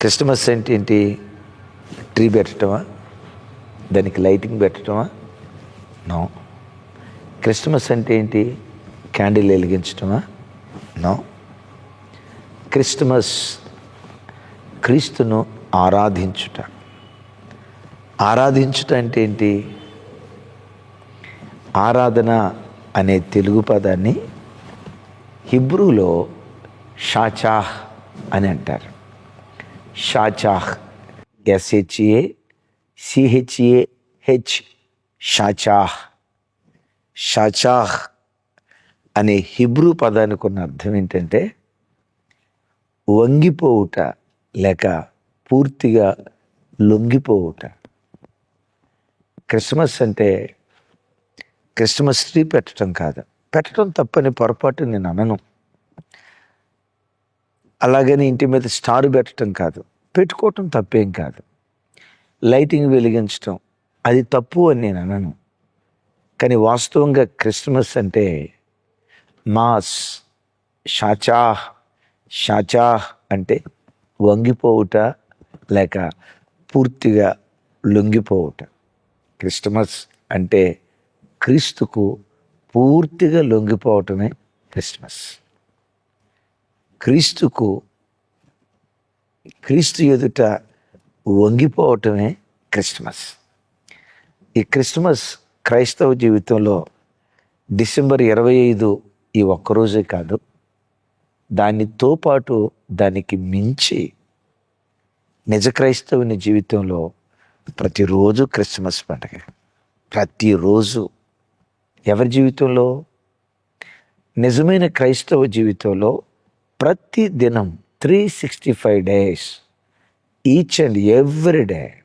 Christmas అంటే ఏంటి? Tree పెట్టడమా దానికి లైటింగ్ పెట్టడమా నో. క్రిస్టమస్ అంటే ఏంటి? Candle వెలిగించడమా no. క్రిస్టమస్ క్రీస్తును ఆరాధించుట. ఆరాధించుట అంటే ఏంటి? ఆరాధన అనే తెలుగు పదాన్ని హిబ్రూలో షాచాహ్ అని అంటారు. షాచాహ్ ఎస్హెచ్ఏ సిహెచ్ఏ హెచ్ షాచాహ్ షాచాహ్ అనే హిబ్రూ పదానికి ఉన్న అర్థం ఏంటంటే వంగిపోవుట లేక పూర్తిగా లొంగిపోవుట. క్రిస్మస్ అంటే క్రిస్మస్ ట్రీ పెట్టడం కాదు. పెట్టడం తప్పని పొరపాటు నేను అనను. అలాగని ఇంటి మీద స్టార్ పెట్టడం కాదు. పెట్టుకోవటం తప్పేం కాదు. లైటింగ్ వెలిగించటం అది తప్పు అని నేను అనను. కానీ వాస్తవంగా క్రిస్మస్ అంటే మాస్ షాచాహ్ షాచాహ్ అంటే వంగిపోవుట లేక పూర్తిగా లొంగిపోవుట. క్రిస్టమస్ అంటే క్రీస్తుకు పూర్తిగా లొంగిపోవటమే క్రిస్మస్. క్రీస్తుకు క్రీస్తు ఎదుట వంగిపోవటమే క్రిస్మస్. ఈ క్రిస్మస్ క్రైస్తవ జీవితంలో డిసెంబర్ ఇరవై ఐదు ఈ ఒక్కరోజే కాదు దానితో పాటు దానికి మించి నిజ క్రైస్తవుని జీవితంలో ప్రతిరోజు క్రిస్మస్ పండుగ. ప్రతిరోజు ఎవరి జీవితంలో? నిజమైన క్రైస్తవ జీవితంలో ప్రతి దినం three sixty five days each and every day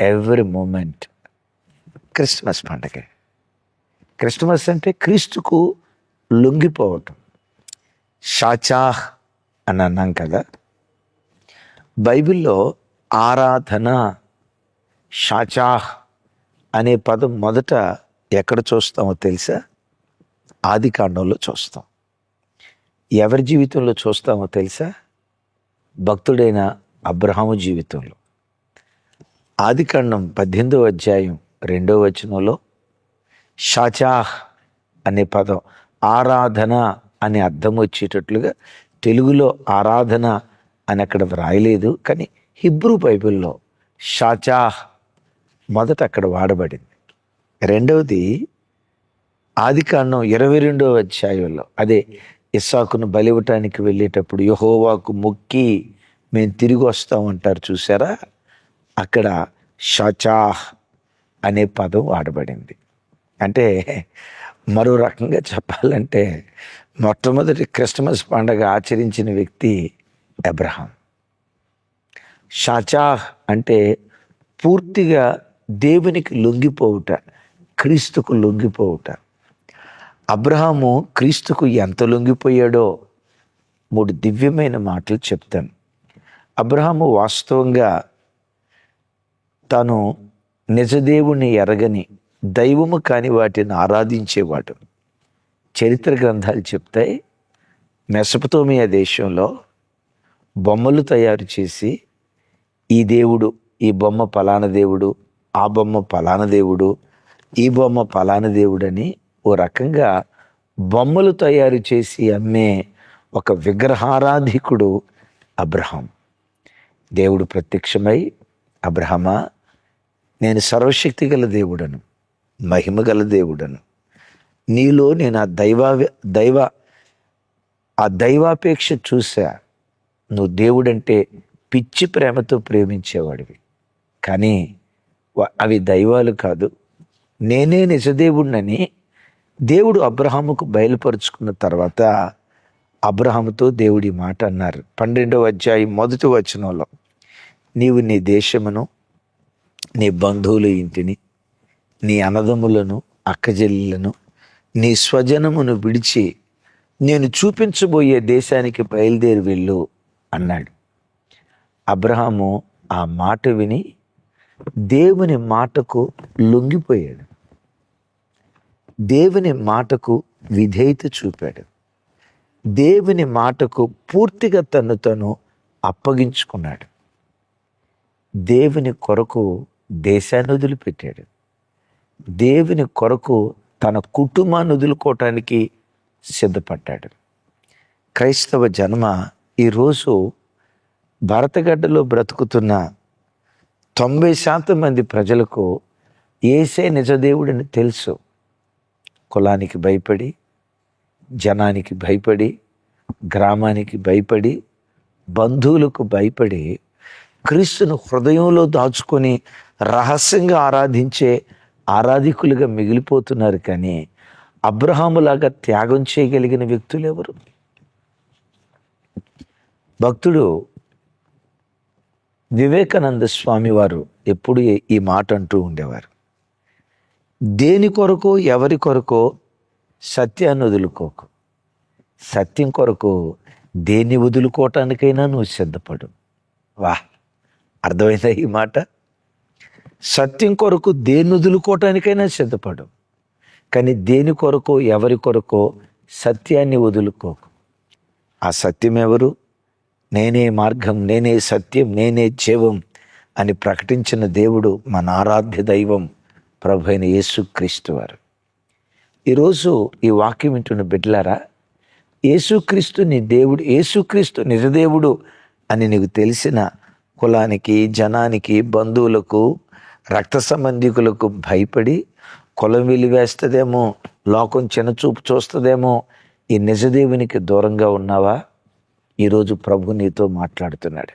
every moment Christmas పండగే. క్రిస్మస్ అంటే క్రీస్తుకు లొంగిపోవటం. షాచాహ్ అని అన్నాం కదా. బైబిల్లో ఆరాధన షాచాహ్ అనే పదం మొదట ఎక్కడ చూస్తామో తెలుసా? ఆది కాండంలో చూస్తాం. ఎవరి జీవితంలో చూస్తామో తెలుసా? భక్తుడైన అబ్రహాము జీవితంలో. ఆది కాండం పద్దెనిమిదో అధ్యాయం రెండవ వచనంలో షాచాహ్ అనే పదం ఆరాధన అనే అర్థం వచ్చేటట్లుగా తెలుగులో ఆరాధన అని అక్కడ వ్రాయలేదు కానీ హిబ్రూ బైబిల్లో షాచాహ్ మొదట అక్కడ వాడబడింది. రెండవది ఆది కాండం ఇరవై రెండవ అధ్యాయంలో అదే ఇస్సాకును బలివటానికి వెళ్ళేటప్పుడు యహోవాకు మొక్కి మేము తిరిగి వస్తామంటారు చూసారా అక్కడ షాచాహ్ అనే పదం వాడబడింది. అంటే మరో రకంగా చెప్పాలంటే మొట్టమొదటి క్రిస్మస్ పండగ ఆచరించిన వ్యక్తి అబ్రహాం. షాచాహ్ అంటే పూర్తిగా దేవునికి లొంగిపోవుట క్రీస్తుకు లొంగిపోవుట. అబ్రహాము క్రీస్తుకు ఎంత లొంగిపోయాడో మూడు దివ్యమైన మాటలు చెప్తాను. అబ్రహాము వాస్తవంగా తను నిజదేవుని ఎరగని దైవము కాని వాటిని ఆరాధించేవాడు. చరిత్ర గ్రంథాలు చెప్తాయి. మెసపతోమియా దేశంలో బొమ్మలు తయారు చేసి ఈ దేవుడు ఈ బొమ్మ పలాన దేవుడు ఆ బొమ్మ పలాన దేవుడు ఈ బొమ్మ పలాన దేవుడని ఓ రకంగా బొమ్మలు తయారు చేసి అమ్మే ఒక విగ్రహారాధికుడు అబ్రహాం. దేవుడు ప్రత్యక్షమై అబ్రహమా నేను సర్వశక్తి గల దేవుడను మహిమ గల దేవుడను నీలో నేను ఆ దైవ దైవ ఆ దైవాపేక్ష చూసా నువ్వు దేవుడంటే పిచ్చి ప్రేమతో ప్రేమించేవాడివి. కానీ అవి దైవాలు కాదు. నేనే నిజదేవుడినని దేవుడు అబ్రహాముకు బయలుపరుచుకున్న తర్వాత అబ్రహాముతో దేవుడి మాట అన్నారు. పన్నెండవ అధ్యాయం మొదటి వచనంలో నీవు నీ దేశమును నీ బంధువుల ఇంటిని నీ అన్నదమ్ములను అక్కజెల్లను నీ స్వజనమును విడిచి నేను చూపించబోయే దేశానికి బయలుదేరి వెళ్ళు అన్నాడు. అబ్రహాము ఆ మాట విని దేవుని మాటకు లొంగిపోయాడు. దేవుని మాటకు విధేయత చూపాడు. దేవుని మాటకు పూర్తిగా తను తను అప్పగించుకున్నాడు. దేవుని కొరకు దేశాన్ని వదిలిపెట్టాడు. దేవుని కొరకు తన కుటుంబాన్ని వదులుకోవటానికి సిద్ధపడ్డాడు. క్రైస్తవ జన్మ ఈరోజు భరతగడ్డలో బ్రతుకుతున్న తొంభై శాతం మంది ప్రజలకు ఏసే నిజదేవుడిని తెలుసు. కులానికి భయపడి జనానికి భయపడి గ్రామానికి భయపడి బంధువులకు భయపడి క్రీస్తును హృదయంలో దాచుకొని రహస్యంగా ఆరాధించే ఆరాధికులుగా మిగిలిపోతున్నారు కానీ అబ్రహాములాగా త్యాగం చేయగలిగిన వ్యక్తులు ఎవరు? భక్తుడు వివేకానంద స్వామి వారు ఎప్పుడు ఈ- ఈ మాట అంటూ ఉండేవారు. దేని కొరకు ఎవరి కొరకో? సత్యాన్ని వదులుకోకు. సత్యం కొరకు దేన్ని వదులుకోవటానికైనా నువ్వు సిద్ధపడు. వా అర్థమైందా ఈ మాట? సత్యం కొరకు దేన్ని వదులుకోవటానికైనా సిద్ధపడు. కానీ దేని కొరకు ఎవరి కొరకో సత్యాన్ని వదులుకోకు. ఆ సత్యం ఎవరు? నేనే మార్గం నేనే సత్యం నేనే జీవం అని ప్రకటించిన దేవుడు మన ఆరాధ్య దైవం. ప్రభు అయిన యేసుక్రీస్తు వారు. ఈరోజు ఈ వాక్యం వింటున్న బిడ్డలారా యేసుక్రీస్తు నీ దేవుడు యేసుక్రీస్తు నిజదేవుడు అని నీకు తెలిసిన కులానికి జనానికి బంధువులకు రక్త సంబంధికులకు భయపడి కులం వెలివేస్తుందేమో లోకం చిన్నచూపు చూస్తుందేమో ఈ నిజదేవునికి దూరంగా ఉన్నావా? ఈరోజు ప్రభు నీతో మాట్లాడుతున్నాడు.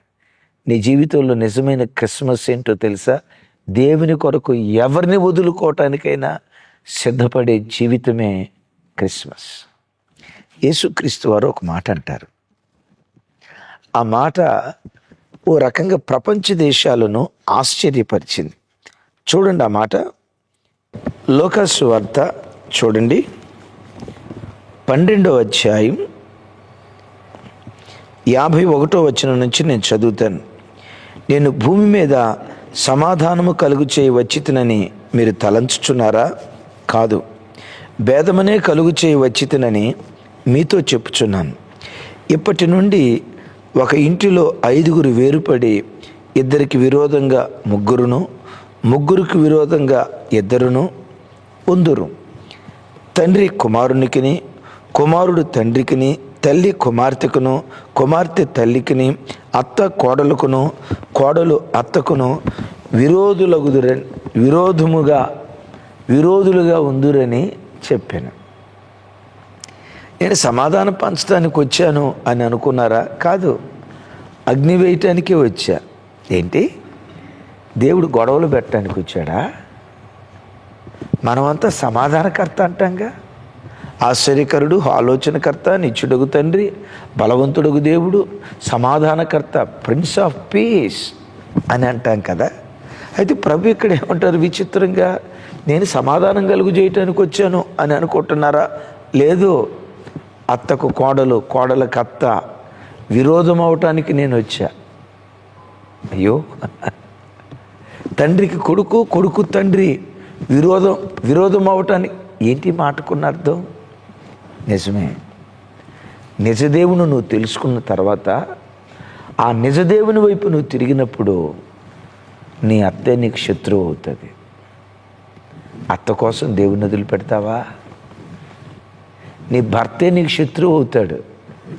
నీ జీవితంలో నిజమైన క్రిస్మస్ ఏంటో తెలుసా? దేవుని కొరకు ఎవరిని వదులుకోవటానికైనా సిద్ధపడే జీవితమే క్రిస్మస్. యేసుక్రీస్తు వారు ఒక మాట అంటారు. ఆ మాట ఓ రకంగా ప్రపంచ దేశాలను ఆశ్చర్యపరిచింది. చూడండి ఆ మాట. లోకస్ వార్త చూడండి. పన్నెండో అధ్యాయం యాభై ఒకటో వచనం నుంచి నేను చదువుతాను. నేను భూమి మీద సమాధానము కలుగు చేయి వచ్చితనని మీరు తలంచుచున్నారా? కాదు. భేదమనే కలుగు చేయి వచ్చితనని మీతో చెప్పుచున్నాను. ఇప్పటి నుండి ఒక ఇంటిలో ఐదుగురు వేరుపడి ఇద్దరికి విరోధంగా ముగ్గురును ముగ్గురికి విరోధంగా ఇద్దరును ఉందురు. తండ్రి కుమారునికిని కుమారుడు తండ్రికిని తల్లి కుమార్తెకును కుమార్తె తల్లికిని అత్త కోడలుకును కోడలు అత్తకును విరోధులగుదుర విరోధముగా విరోధులుగా ఉందురని చెప్పాను. నేను సమాధానం పంచడానికి వచ్చాను అని అనుకున్నారా? కాదు. అగ్ని వేయటానికే వచ్చా. ఏంటి? దేవుడు గొడవలు పెట్టడానికి వచ్చాడా? మనమంతా సమాధానకర్త అంటాంగా? ఆశ్చర్యకరుడు ఆలోచనకర్త నిత్యుడుగు తండ్రి బలవంతుడుగు దేవుడు సమాధానకర్త ప్రిన్స్ ఆఫ్ పీస్ అని అంటాం కదా. అయితే ప్రభు ఇక్కడ ఏమంటారు విచిత్రంగా నేను సమాధానం కలుగు చేయటానికి వచ్చాను అని అనుకుంటున్నారా? లేదు. అత్తకు కోడలు కోడలకు అత్త విరోధం అవటానికి నేను వచ్చా. అయ్యో. తండ్రికి కొడుకు కొడుకు తండ్రి విరోధం విరోధం అవటానికి ఏంటి మాటకున్న అర్థం? నిజమే. నిజదేవును నువ్వు తెలుసుకున్న తర్వాత ఆ నిజదేవుని వైపు నువ్వు తిరిగినప్పుడు నీ అత్తే నీకు శత్రువు అవుతుంది. అత్త కోసం దేవుని వదిలిపెడతావా నీ భర్తే నీకు శత్రువు అవుతాడు.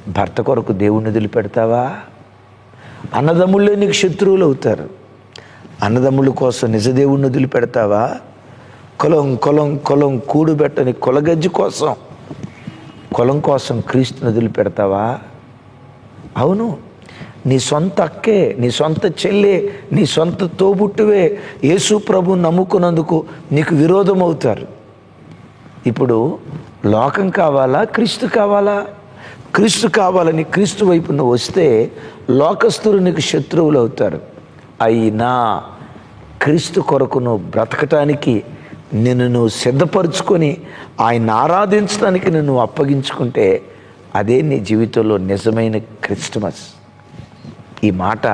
భర్త కొరకు దేవుని వదిలిపెడతావా అన్నదమ్ముళ్ళే నీకు శత్రువులు అవుతారు. అన్నదమ్ముల కోసం నిజదేవుణ్ణి వదిలిపెడతావా కులం కులం కులం కూడుబెట్టని కులగజ్జి కోసం. కులం కోసం క్రీస్తుని వదిలిపెడతావా? అవును. నీ సొంత అక్కే నీ సొంత చెల్లె నీ సొంత తోబుట్టువే యేసు ప్రభు నమ్ముకున్నందుకు నీకు విరోధం అవుతారు ఇప్పుడు లోకం కావాలా? క్రీస్తు కావాలా? క్రీస్తు కావాలని క్రీస్తు వైపున వస్తే లోకస్తులు నీకు శత్రువులు అవుతారు అయినా క్రీస్తు కొరకు నువ్వు బ్రతకటానికి నిన్ను నువ్వు సిద్ధపరుచుకొని ఆయన ఆరాధించడానికి నిన్ను అప్పగించుకుంటే అదే నీ జీవితంలో నిజమైన క్రిస్టమస్ ఈ మాట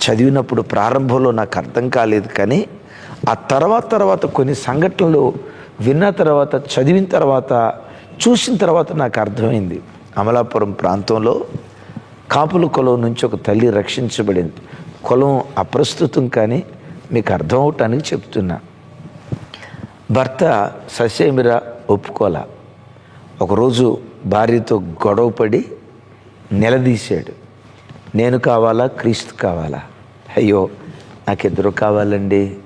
చదివినప్పుడు ప్రారంభంలో నాకు అర్థం కాలేదు కానీ ఆ తర్వాత తర్వాత కొన్ని సంఘటనలు విన్న తర్వాత చదివిన తర్వాత చూసిన తర్వాత నాకు అర్థమైంది. అమలాపురం ప్రాంతంలో కాపుల కులం నుంచి ఒక తల్లి రక్షించబడింది. కులం అప్రస్తుతం కానీ మీకు అర్థం అవటానికి చెప్తున్నా. భర్త ససేమిర ఒప్పుకోలా. ఒకరోజు భార్యతో గొడవపడి నిలదీశాడు. నేను కావాలా క్రీస్తు కావాలా? అయ్యో నాకిద్దరు కావాలండి.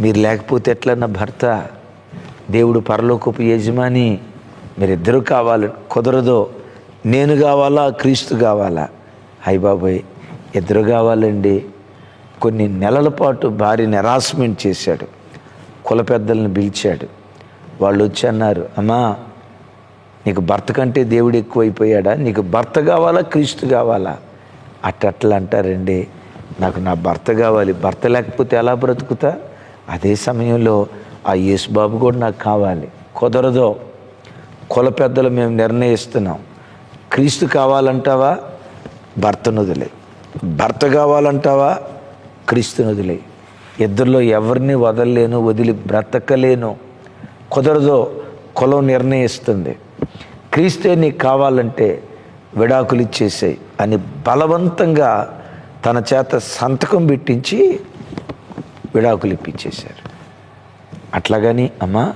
మీరు లేకపోతే ఎట్లా నా భర్త దేవుడు పరలోకపు యజమాని మీరిద్దరూ కావాలి కుదరదో నేను కావాలా క్రీస్తు కావాలా? అయ్య బాబోయ్ ఇద్దరు కావాలండి. కొన్ని నెలల పాటు భార్య నిరాశమెంట్ చేశాడు. కుల పెద్దలను పిలిచాడు. వాళ్ళు వచ్చి అన్నారు అమ్మా నీకు భర్త కంటే దేవుడు ఎక్కువైపోయాడా? నీకు భర్త కావాలా? క్రీస్తు కావాలా? అట్టట్లా అంటారండి. నాకు నా భర్త కావాలి. భర్త లేకపోతే ఎలా బ్రతుకుతా? అదే సమయంలో ఆ యేసుబాబు కూడా నాకు కావాలి. కుదరదో. కుల పెద్దలు మేము నిర్ణయిస్తున్నాం. క్రీస్తు కావాలంటావా? భర్తను వదిలే. భర్త కావాలంటావా? క్రీస్తు వదిలే. ఇద్దరిలో ఎవరిని వదలలేను వదిలి బ్రతకలేను కుదరదో కులం నిర్ణయిస్తుంది. క్రీస్తే నీకు కావాలంటే విడాకులు ఇచ్చేసాయి అని బలవంతంగా తన చేత సంతకం పెట్టించి విడాకులు ఇప్పించేశారు. అట్లాగని అమ్మా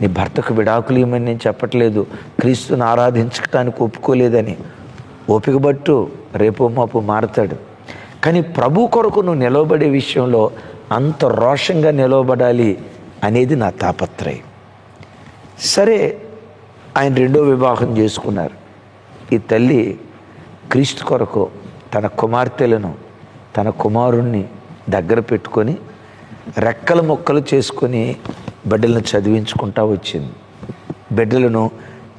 నీ భర్తకు విడాకులు ఇవ్వమని నేను చెప్పట్లేదు. క్రీస్తుని ఆరాధించడానికి ఒప్పుకోలేదని ఓపిక బట్టు రేపు మాపు మారతాడు. కానీ ప్రభు కొరకు నువ్వు నిలవబడే విషయంలో అంత రోషంగా నిలవబడాలి అనేది నా తాపత్రయం. సరే ఆయన రెండో వివాహం చేసుకున్నారు. ఈ తల్లి క్రీస్తు కొరకు తన కుమార్తెలను తన కుమారుణ్ణి దగ్గర పెట్టుకొని రెక్కల మొక్కలు చేసుకొని బిడ్డలను చదివించుకుంటా వచ్చింది. బిడ్డలను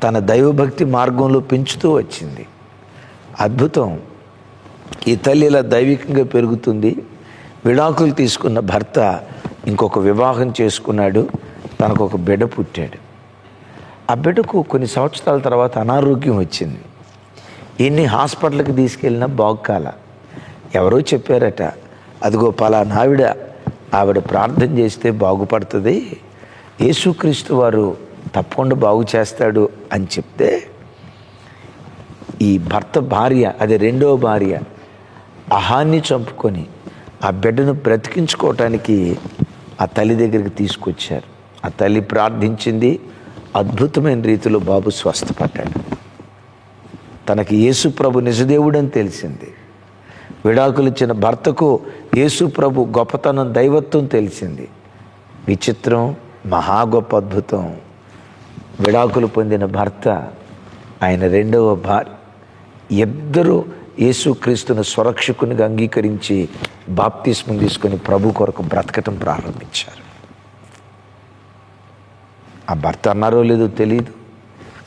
తన దైవభక్తి మార్గంలో పెంచుతూ వచ్చింది. అద్భుతం. ఈ తల్లి ఇలా దైవికంగా పెరుగుతుంది. విడాకులు తీసుకున్న భర్త ఇంకొక వివాహం చేసుకున్నాడు తనకు ఒక బిడ్డ పుట్టాడు. ఆ బిడ్డకు కొన్ని సంవత్సరాల తర్వాత అనారోగ్యం వచ్చింది. ఎన్ని హాస్పిటల్కి తీసుకెళ్ళినా బాగుకాల. ఎవరో చెప్పారట అదిగో పలానావిడ ఆవిడ ఆవిడ ప్రార్థన చేస్తే బాగుపడుతుంది. యేసుక్రీస్తు వారు తప్పకుండా బాగు చేస్తాడు అని చెప్తే ఈ భర్త భార్య అది రెండో భార్య అహాన్ని చంపుకొని ఆ బిడ్డను బ్రతికించుకోవటానికి ఆ తల్లి దగ్గరికి తీసుకొచ్చారు. ఆ తల్లి ప్రార్థించింది అద్భుతమైన రీతిలో బాబు స్వస్థపడ్డాడు. తనకి యేసు ప్రభు నిజదేవుడని తెలిసింది. విడాకులిచ్చిన భర్తకు యేసు ప్రభు గొప్పతనం దైవత్వం తెలిసింది. విచిత్రం మహా గొప్ప అద్భుతం. విడాకులు పొందిన భర్త ఆయన రెండవ భార్య. ఇద్దరు యేసుక్రీస్తును స్వరక్షకునిగా అంగీకరించి బాప్తిస్మం తీసుకొని ప్రభు కొరకు బ్రతకటం ప్రారంభించారు. ఆ భర్త అన్నారో లేదో తెలియదు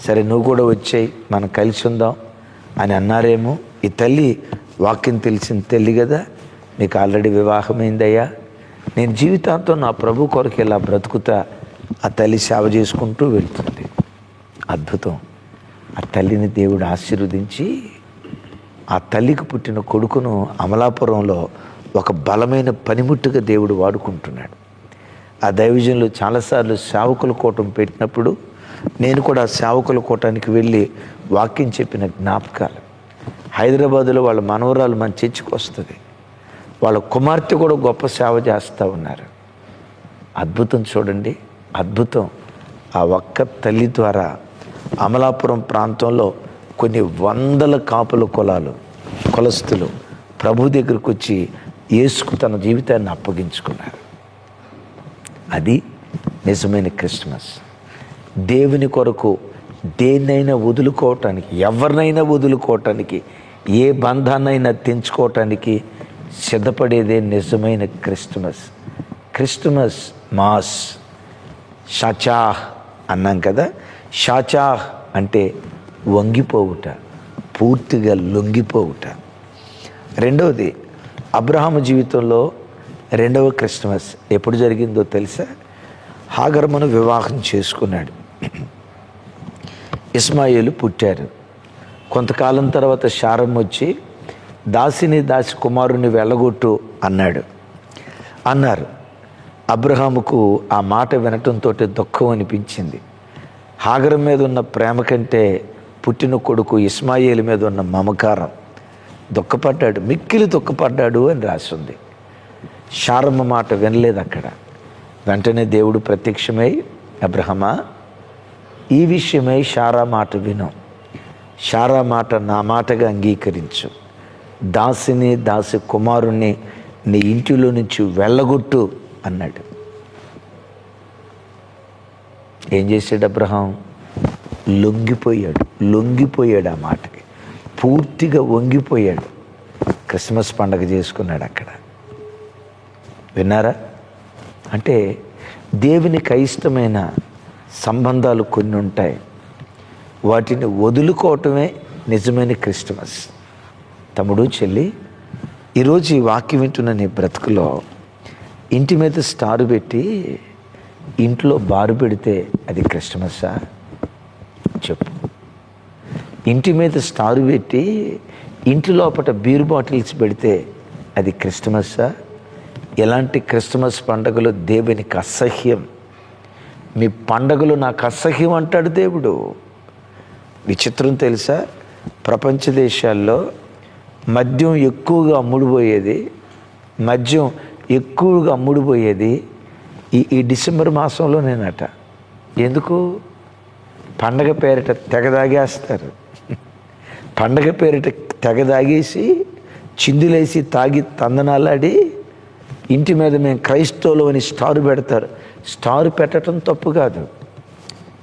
సరే నువ్వు కూడా వచ్చాయి మనం కలిసి ఉందాం అని అన్నారేమో. ఈ తల్లి వాక్యం తెలిసిన తల్లి కదా మీకు ఆల్రెడీ వివాహమైందయ్యా. నేను జీవితాంతం నా ప్రభు కొరకు ఇలా బ్రతుకుతా ఆ తల్లి సేవ చేసుకుంటూ వెళ్తుంది. అద్భుతం. ఆ తల్లిని దేవుడు ఆశీర్వదించి ఆ తల్లికి పుట్టిన కొడుకును అమలాపురంలో ఒక బలమైన పనిముట్టుగా దేవుడు వాడుకుంటున్నాడు. ఆ దైవజన్లు చాలాసార్లు సేవకుల కూటం పెట్టినప్పుడు నేను కూడా సేవకుల కూటానికి వెళ్ళి వాక్యం చెప్పిన జ్ఞాపకాలు. హైదరాబాదులో వాళ్ళ మనవరాలు మన చర్చికి వస్తుంది. వాళ్ళ కుమార్తె కూడా గొప్ప సేవ చేస్తూ ఉన్నారు. అద్భుతం చూడండి అద్భుతం. ఆ ఒక్క తల్లి ద్వారా అమలాపురం ప్రాంతంలో కొన్ని వందల కాపుల కులాలు కులస్తులు ప్రభు దగ్గరకు వచ్చి యేసుకు తన జీవితాన్ని అప్పగించుకున్నారు. అది నిజమైన క్రిస్మస్. దేవుని కొరకు దేన్నైనా వదులుకోవటానికి ఎవరినైనా వదులుకోవటానికి ఏ బంధాన్నైనా తెంచుకోవటానికి సిద్ధపడేదే నిజమైన క్రిస్టమస్ క్రిస్టమస్ మాస్. షచాహ్ అన్నాం కదా. షాచాహ్ అంటే వంగిపోవుట పూర్తిగా లొంగిపోవుట. రెండవది అబ్రహాము జీవితంలో రెండవ క్రిస్టమస్ ఎప్పుడు జరిగిందో తెలుసా? హాగర్మను వివాహం చేసుకున్నాడు. ఇస్మాయిలు పుట్టారు. కొంతకాలం తర్వాత శారం వచ్చి దాసిని దాసి కుమారుని వెళ్ళగొట్టు అన్నాడు. అన్నారు అబ్రహాముకు ఆ మాట వినటంతో దుఃఖం అనిపించింది. హాగరం మీద ఉన్న ప్రేమ కంటే పుట్టిన కొడుకు ఇస్మాయిల్ మీద ఉన్న మమకారం. దుఃఖపడ్డాడు మిక్కిలి దుఃఖపడ్డాడు అని రాసింది. శారమ్మ మాట వినలేదు అక్కడ. వెంటనే దేవుడు ప్రత్యక్షమై అబ్రహమా ఈ విషయమై శారా మాట విను. శారా మాట నా మాటగా అంగీకరించు. దాసిని దాసి కుమారుణ్ణి నీ ఇంటిలో నుంచి వెళ్ళగొట్టు అన్నాడు. ఏం చేశాడు అబ్రహం? లొంగిపోయాడు లొంగిపోయాడు ఆ మాటకి. పూర్తిగా వంగిపోయాడు. క్రిస్మస్ పండగ చేసుకున్నాడు అక్కడ. విన్నారా? అంటే దేవునికి అయిష్టమైన సంబంధాలు కొన్ని ఉంటాయి. వాటిని వదులుకోవటమే నిజమైన క్రిస్టమస్ తమ్ముడు చెల్లి ఈరోజు ఈ వాక్యం వింటున్న నీ బ్రతుకులో ఇంటి మీద స్టార్ పెట్టి ఇంట్లో బారు పెడితే అది క్రిస్టమస్సా చెప్పు. ఇంటి మీద స్టార్ పెట్టి ఇంటి లోపల బీర్ బాటిల్స్ పెడితే అది క్రిస్టమస్సా ఎలాంటి క్రిస్టమస్ పండుగలు దేవునికి అసహ్యం? మీ పండగలు నాకు అసహ్యం అంటాడు దేవుడు. విచిత్రం తెలుసా? ప్రపంచ దేశాల్లో మద్యం ఎక్కువగా అమ్ముడుపోయేది మద్యం ఎక్కువగా అమ్ముడుపోయేది ఈ ఈ డిసెంబర్ మాసంలోనేనట. ఎందుకు? పండగ పేరిట తెగదాగేస్తారు. పండగ పేరిట తెగదాగేసి చిందులేసి తాగి తందనాలాడి ఇంటి మీద మేము క్రైస్తవులు అని స్టార్ పెడతారు. స్టార్ పెట్టడం తప్పు కాదు.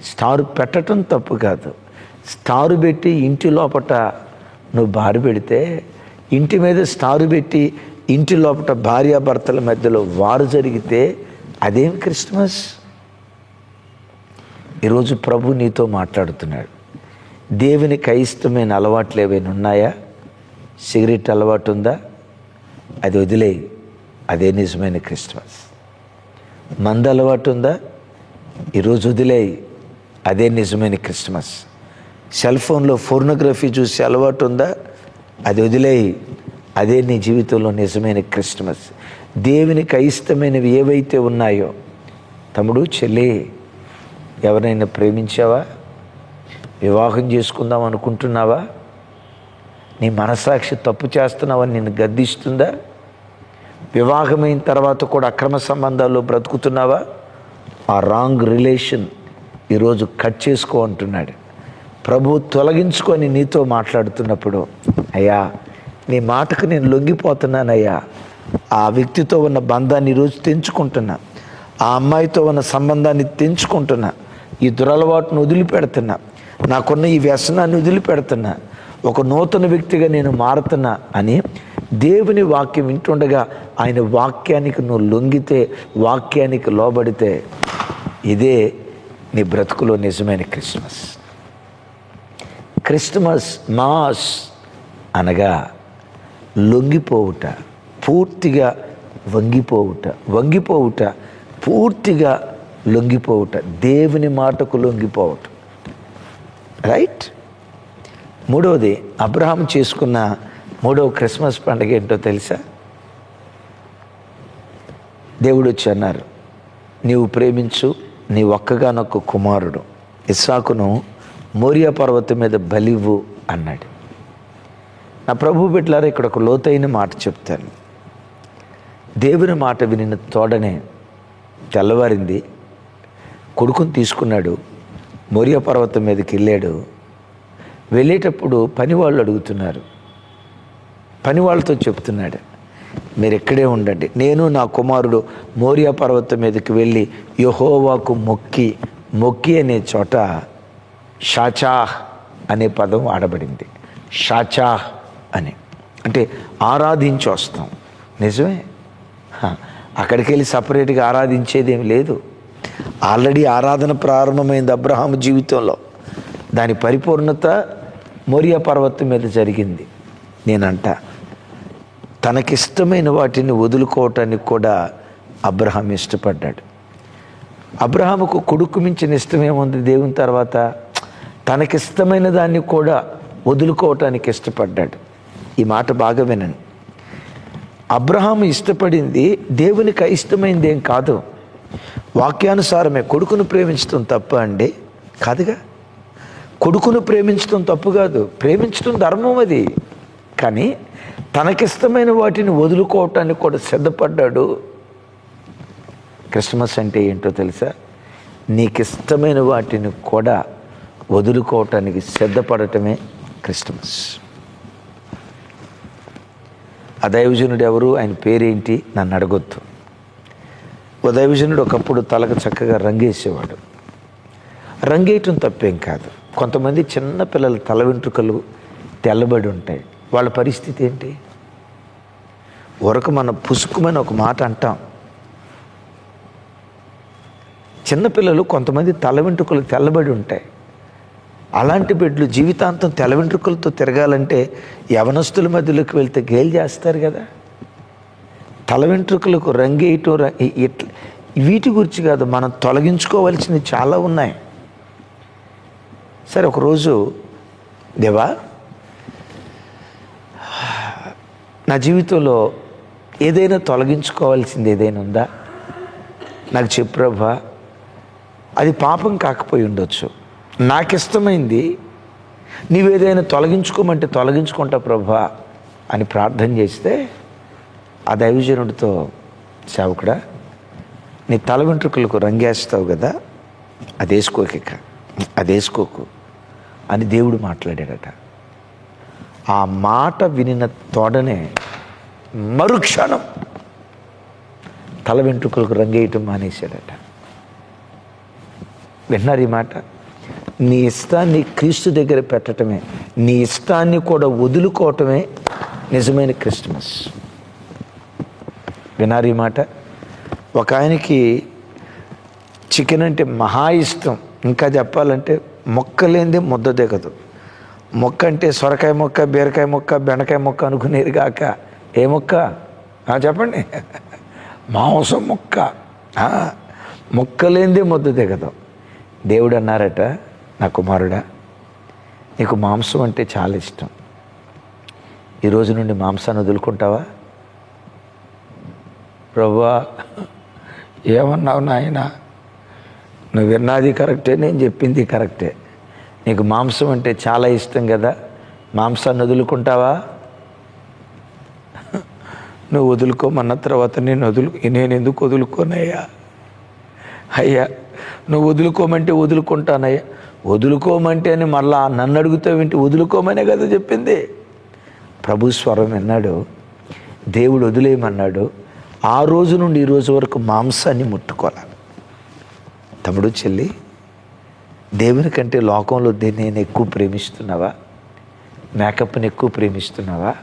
స్టార్ పెట్టడం తప్పు కాదు. స్టారు పెట్టి ఇంటి లోపట నువ్వు బారు పెడితే ఇంటి మీద స్టారు పెట్టి ఇంటి లోపట భార్యాభర్తల మధ్యలో వారు జరిగితే అదేం క్రిస్మస్? ఈరోజు ప్రభు నీతో మాట్లాడుతున్నాడు. దేవుని అయిష్టమైన అలవాట్లు ఏవైనా ఉన్నాయా? సిగరెట్ అలవాటు ఉందా? అది వదిలేయి. అదే నిజమైన క్రిస్మస్. మంద అలవాటు ఉందా? ఈరోజు వదిలేయి. అదే నిజమైన క్రిస్మస్. సెల్ ఫోన్లో ఫోర్నోగ్రఫీ చూసే అలవాటు ఉందా? అది వదిలేయి. అదే నీ జీవితంలో నిజమైన క్రిస్మస్. దేవునికి అయిష్టమైనవి ఏవైతే ఉన్నాయో? తమ్ముడు చెల్లి ఎవరైనా ప్రేమించావా? వివాహం చేసుకుందాం అనుకుంటున్నావా? నీ మనసాక్షి తప్పు చేస్తున్నావని నిన్ను గద్దిస్తుందా? వివాహమైన తర్వాత కూడా అక్రమ సంబంధాల్లో బ్రతుకుతున్నావా? ఆ రాంగ్ రిలేషన్ ఈరోజు కట్ చేసుకో అంటున్నాడు. ప్రభు తొలగించుకొని నీతో మాట్లాడుతున్నప్పుడు అయ్యా నీ మాటకు నేను లొంగిపోతున్నానయ్యా. ఆ వ్యక్తితో ఉన్న బంధాన్ని ఈరోజు తెంచుకుంటున్నా. ఆ అమ్మాయితో ఉన్న సంబంధాన్ని తెంచుకుంటున్నా. ఈ దురలవాటును వదిలిపెడుతున్నా. నాకున్న ఈ వ్యసనాన్ని వదిలిపెడుతున్నా. ఒక నూతన వ్యక్తిగా నేను మారుతున్నా అని దేవుని వాక్యం వింటుండగా ఆయన వాక్యానికి నువ్వు లొంగితే వాక్యానికి లోబడితే ఇదే నీ బ్రతుకులో నిజమైన క్రిస్మస్. క్రిస్మస్ మాస్ అనగా లొంగిపోవుట పూర్తిగా వంగిపోవుట వంగిపోవుట పూర్తిగా లొంగిపోవుట దేవుని మాటకు లొంగిపోవుట. రైట్ మూడవది అబ్రహాం చేసుకున్న మూడవ క్రిస్మస్ పండుగ ఏంటో తెలుసా? దేవుడు వచ్చి అన్నారు నీవు ప్రేమించు నీ ఒక్కగానొక్క కుమారుడు ఇస్సాకును మోరియా పర్వతం మీద బలివ్వు అన్నాడు. నా ప్రభు బిడ్డలారా ఇక్కడ ఒక లోతైన మాట చెప్తాను. దేవుని మాట వినిన తోడనే తెల్లవారింది కొడుకుని తీసుకున్నాడు. మోరియా పర్వతం మీదకి వెళ్ళాడు. వెళ్ళేటప్పుడు పని వాళ్ళు అడుగుతున్నారు. పని వాళ్ళతో చెప్తున్నాడు. మీరు ఇక్కడే ఉండండి. నేను నా కుమారుడు మోరియా పర్వతం మీదకి వెళ్ళి యహోవాకు మొక్కి మొక్కి అనే చోట షాచాహ్ అనే పదం వాడబడింది. షాచాహ్ అని. అంటే ఆరాధించి వస్తాం. నిజమే? హ, అక్కడికి వెళ్ళి సపరేట్గా ఆరాధించేది లేదు. ఆల్రెడీ ఆరాధన ప్రారంభమైంది అబ్రహాము జీవితంలో. దాని పరిపూర్ణత మోరియా పర్వతం మీద జరిగింది. నేనంట తనకిష్టమైన వాటిని వదులుకోవటానికి కూడా అబ్రహాం ఇష్టపడ్డాడు. అబ్రహాముకు కొడుకు మించిన ఇష్టం ఏముంది దేవుని తర్వాత తనకిష్టమైన దాన్ని కూడా వదులుకోవటానికి ఇష్టపడ్డాడు. ఈ మాట బాగా వినండి. అబ్రహాము ఇష్టపడింది దేవునికి ఇష్టమైంది ఏం కాదు. వాక్యానుసారమే కొడుకును ప్రేమించడం తప్ప అండి? కాదుగా. కొడుకును ప్రేమించడం తప్పు కాదు. ప్రేమించడం ధర్మం అది. కానీ తనకిష్టమైన వాటిని వదులుకోవటానికి కూడా సిద్ధపడ్డాడు. క్రిస్మస్ అంటే ఏంటో తెలుసా? నీకిష్టమైన వాటిని కూడా వదులుకోవటానికి సిద్ధపడటమే క్రిస్మస్. ఆ దైవజనుడు ఎవరు? ఆయన పేరేంటి? నన్ను అడగొద్దు. ఉదయవిజనుడు ఒకప్పుడు తలకు చక్కగా రంగేసేవాడు. రంగేయటం తప్పేం కాదు. కొంతమంది చిన్న పిల్లల తల వెంట్రుకలు తెల్లబడి ఉంటాయి. వాళ్ళ పరిస్థితి ఏంటి? వరకు మనం పుసుకుమని ఒక మాట అంటాం. చిన్నపిల్లలు కొంతమంది తల వెంట్రుకలు తెల్లబడి ఉంటాయి. అలాంటి బిడ్డలు జీవితాంతం తెల వెంట్రుకలతో తిరగాలంటే యవనస్తుల మధ్యలోకి వెళ్తే గేలు చేస్తారు కదా. తల వెంట్రుకలకు రంగేయటం ఇట్లా వీటి గురించి కాదు మనం తొలగించుకోవాల్సినవి చాలా ఉన్నాయి. సరే ఒకరోజు దేవా నా జీవితంలో ఏదైనా తొలగించుకోవాల్సింది ఏదైనా ఉందా? నాకు చెప్పు ప్రభా అది పాపం కాకపోయి ఉండొచ్చు. నాకు ఇష్టమైంది నీవేదైనా తొలగించుకోమంటే తొలగించుకుంటా ప్రభా అని ప్రార్థన చేస్తే ఆ దైవజనుడితో సేవకుడా నీ తల వెంట్రుకలకు రంగేస్తావు కదా అది వేసుకోక అది వేసుకోకు అని దేవుడు మాట్లాడాడట. ఆ మాట వినిన తోడనే మరుక్షణం తల వెంట్రుకలకు రంగేయటం మానేశాడట. విన్నారు ఈ మాట? నీ ఇష్టాన్ని క్రీస్తు దగ్గర పెట్టడమే నీ ఇష్టాన్ని కూడా వదులుకోవటమే నిజమైన క్రిస్మస్. విన్నారు ఈ మాట? ఒక ఆయనకి చికెన్ అంటే మహా ఇష్టం. ఇంకా చెప్పాలంటే మొక్క లేనిదే ముద్ద దిగదు. మొక్క అంటే సొరకాయ మొక్క బీరకాయ మొక్క బెండకాయ మొక్క అనుకునేది కాక. ఏ మొక్క? చెప్పండి. మాంసం మొక్క. మొక్క లేనిదే ముద్ద దిగదు. దేవుడు అన్నారట నా కుమారుడా నీకు మాంసం అంటే చాలా ఇష్టం. ఈరోజు నుండి మాంసాన్ని వదులుకుంటావా? ప్రభా ఏమన్నావు నాయన? నువ్వు విన్నది కరెక్టే నేను చెప్పింది కరెక్టే. నీకు మాంసం అంటే చాలా ఇష్టం కదా మాంసాన్ని వదులుకుంటావా? నువ్వు వదులుకోమన్న తర్వాత నేను వదులు నేను ఎందుకు వదులుకోనయ్యా? అయ్యా నువ్వు వదులుకోమంటే వదులుకుంటానయ్యా. వదులుకోమంటే అని మళ్ళా నన్ను అడుగుతావేంటి వదులుకోమనే కదా చెప్పింది. ప్రభు స్వరం విన్నాడు దేవుడు వదిలేయమన్నాడు ఆ రోజు నుండి ఈ రోజు వరకు మాంసాన్ని ముట్టుకోవాలి. తమ్ముడు చెల్లి దేవుని కంటే లోకంలో నేను ఎక్కువ ప్రేమిస్తున్నావా? మేకప్ని ఎక్కువ ప్రేమిస్తున్నావా?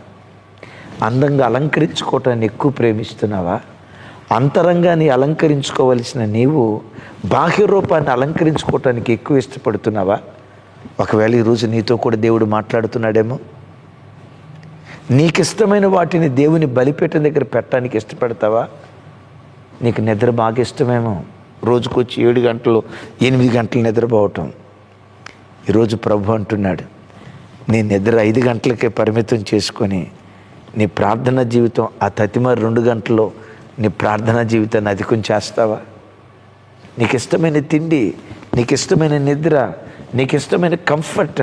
అందంగా అలంకరించుకోవటాన్ని ఎక్కువ ప్రేమిస్తున్నావా? అంతరంగాన్ని అలంకరించుకోవలసిన నీవు బాహ్య రూపాన్ని అలంకరించుకోవటానికి ఎక్కువ ఇష్టపడుతున్నావా? ఒకవేళ ఈరోజు నీతో కూడా దేవుడు మాట్లాడుతున్నాడేమో. నీకు ఇష్టమైన వాటిని దేవుని బలిపీఠం దగ్గర పెట్టడానికి ఇష్టపడతావా? నీకు నిద్ర బాగా ఇష్టమేమో. రోజుకొచ్చి ఏడు గంటలు ఎనిమిది గంటలు నిద్రపోవటం. ఈరోజు ప్రభు అంటున్నాడు నీ నిద్ర ఐదు గంటలకే పరిమితం చేసుకొని నీ ప్రార్థన జీవితం ఆ తతిమారి రెండు గంటల్లో నీ ప్రార్థనా జీవితాన్ని అధికం చేస్తావా? నీకు ఇష్టమైన తిండి నీకు ఇష్టమైన నిద్ర నీకు ఇష్టమైన కంఫర్ట్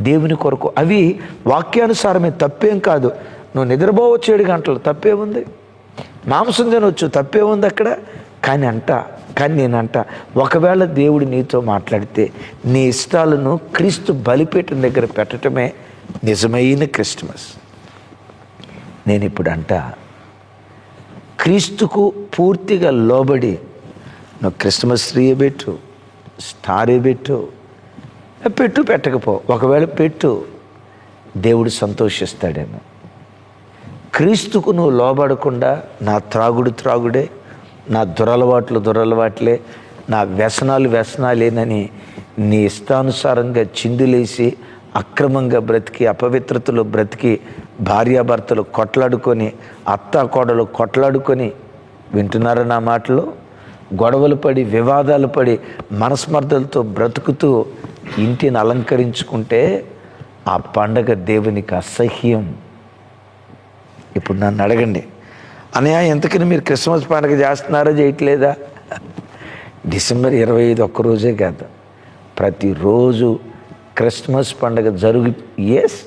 దేవుని కొరకు. అవి వాక్యానుసారమే తప్పేం కాదు. నువ్వు నిద్రపోవచ్చు ఏడు గంటలు తప్పేముంది? మాంసం తినవచ్చు తప్పేముంది అక్కడ? కానీ అంట కానీ నేనంట ఒకవేళ దేవుడు నీతో మాట్లాడితే నీ ఇష్టాలను క్రీస్తు బలిపీఠం దగ్గర పెట్టడమే నిజమైన క్రిస్మస్. నేను ఇప్పుడు అంట క్రీస్తుకు పూర్తిగా లోబడి నువ్వు క్రిస్మస్ ట్రీ పెట్టు స్టార్ పెట్టు పెట్టు పెట్టకపో. ఒకవేళ పెట్టు దేవుడు సంతోషిస్తాడేమో. క్రీస్తుకు నువ్వు లోబడకుండా నా త్రాగుడు త్రాగుడే నా దురలవాట్లు దురలవాట్లే నా వ్యసనాలు వ్యసనాలేనని నీ ఇష్టానుసారంగా చిందులేసి అక్రమంగా బ్రతికి అపవిత్రతలో బ్రతికి భార్యాభర్తలు కొట్లాడుకొని అత్త కోడలు కొట్లాడుకొని వింటున్నారా నా మాటలు? గొడవలు పడి వివాదాలు పడి మనస్మర్థలతో బ్రతుకుతూ ఇంటిని అలంకరించుకుంటే ఆ పండగ దేవునికి అసహ్యం. ఇప్పుడు నన్ను అడగండి అనయా ఎంతకని మీరు క్రిస్మస్ పండుగ చేస్తున్నారా చేయట్లేదా? డిసెంబర్ ఇరవై ఐదు ఒక్కరోజే కాదు ప్రతిరోజు క్రిస్మస్ పండుగ జరుగు ఎస్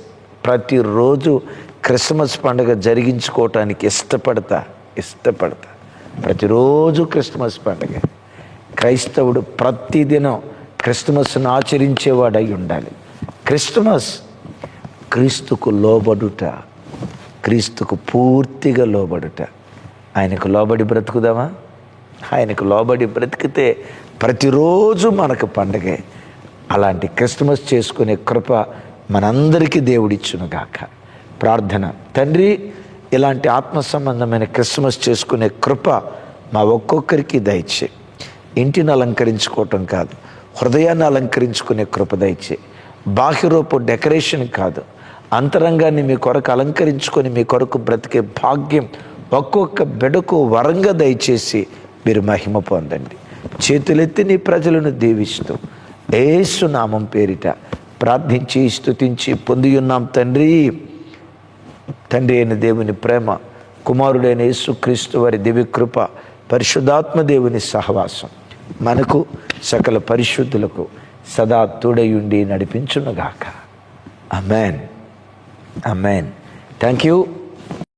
ప్రతిరోజు క్రిస్మస్ పండుగ జరిగించుకోవటానికి ఇష్టపడతా ఇష్టపడతా. ప్రతిరోజు క్రిస్మస్ పండుగ. క్రైస్తవుడు ప్రతిదినం క్రిస్మస్ను ఆచరించేవాడై ఉండాలి క్రిస్మస్ క్రీస్తుకు లోబడుట క్రీస్తుకు పూర్తిగా లోబడుట. ఆయనకు లోబడి బ్రతుకుదామా? ఆయనకు లోబడి బ్రతికితే ప్రతిరోజు మనకు పండగే. అలాంటి క్రిస్మస్ చేసుకునే కృప మనందరికీ దేవుడిచ్చునుగాక. ప్రార్థన. తండ్రి ఇలాంటి ఆత్మ సంబంధమైన క్రిస్మస్ చేసుకునే కృప మా ఒక్కొక్కరికి దయచే. ఇంటిని అలంకరించుకోవటం కాదు. హృదయాన్ని అలంకరించుకునే కృప దయచే. బాహ్యరూపు డెకరేషన్ కాదు. అంతరంగాన్ని మీ కొరకు అలంకరించుకొని మీ కొరకు బ్రతికే భాగ్యం ఒక్కొక్క బిడకు వరంగా దయచేసి మీరు మహిమ పొందండి. చేతులెత్తి నీ ప్రజలను దీవిస్తూ ఏసు నామం పేరిట ప్రార్థించి స్థుతించి పొంది ఉన్నాం తండ్రి. తండ్రి అయిన దేవుని ప్రేమ కుమారుడైన యేసుక్రీస్తు వారి దివ్యకృప పరిశుద్ధాత్మ దేవుని సహవాసం. మనకు సకల పరిశుద్ధులకు సదా తోడయుండి నడిపించునుగాక. Amen amen thank you